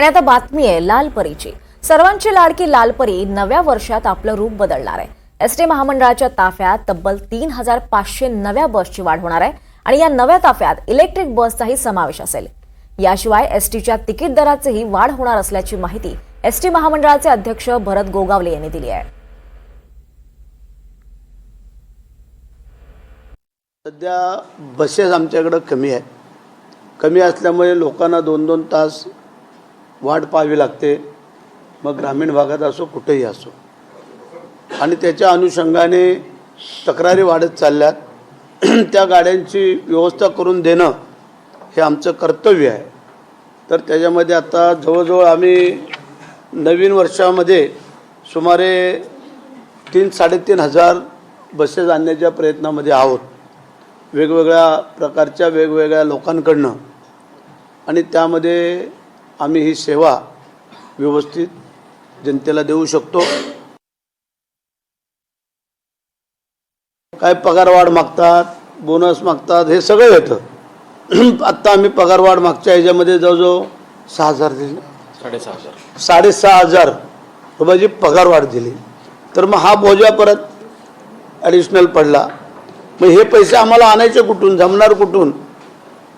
आणि आता बातमी आहे लालपरीची. सर्वांची लाडकी लालपरी नव्या वर्षात आपलं रूप बदलणार आहे. एस टी महामंडळाच्या ताफ्यात तब्बल तीन हजार पाचशे नव्या बसची वाढ होणार आहे आणि या नव्या ताफ्यात इलेक्ट्रिक बसचाही समावेश असेल. याशिवाय एस टीच्या तिकीट दराचेही वाढ होणार असल्याची माहिती एस टी महामंडळाचे अध्यक्ष भरत गोगावले यांनी दिली आहे. सध्या बसेस आमच्याकडं कमी आहेत. कमी असल्यामुळे लोकांना दोन दोन तास वाट पाहावी लागते. मग ग्रामीण भागात असो कुठेही असो. आणि त्याच्या अनुषंगाने तक्रारी वाढत चालल्यात. त्या गाड्यांची व्यवस्था करून देणं हे आमचं कर्तव्य आहे. तर त्याच्यामध्ये आता जवळजवळ आम्ही नवीन वर्षामध्ये सुमारे तीन साडेतीन हजार बसेस आणण्याच्या प्रयत्नामध्ये आहोत. वेगवेगळ्या प्रकारच्या वेगवेगळ्या लोकांकडनं. आणि त्यामध्ये आम्ही ही सेवा व्यवस्थित जनतेला देऊ शकतो. काय पगारवाढ मागतात बोनस मागतात हे सगळं येतं. आत्ता आम्ही पगारवाढ मागच्या ह्याच्यामध्ये जवळजवळ सहा हजार दिले. साडेसहा हजार. साडेसहा हजार रुपयाची पगारवाढ दिली. तर मग हा बोजा परत ॲडिशनल पडला. मग हे पैसे आम्हाला आणायचे कुठून जमणार कुठून?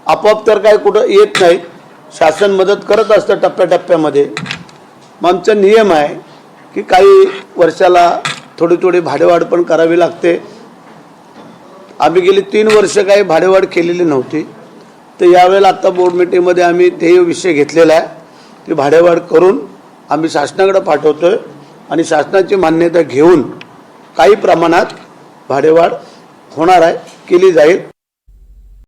आपोआप तर काय कुठं येत नाही शासन मदत करत असतं टप्प्याटप्प्यामध्ये. मग आमचा नियम आहे की काही वर्षाला थोडी थोडी भाडेवाढ पण करावी लागते. आम्ही गेली तीन वर्ष काही भाडेवाढ केलेली नव्हती. तर यावेळेला आत्ता बोर्ड मिटिंगमध्ये आम्ही ते विषय घेतलेला आहे. ती भाडेवाढ करून आम्ही शासनाकडे आहे आणि शासनाची मान्यता घेऊन काही प्रमाणात भाडेवाढ होणार आहे केली जाईल.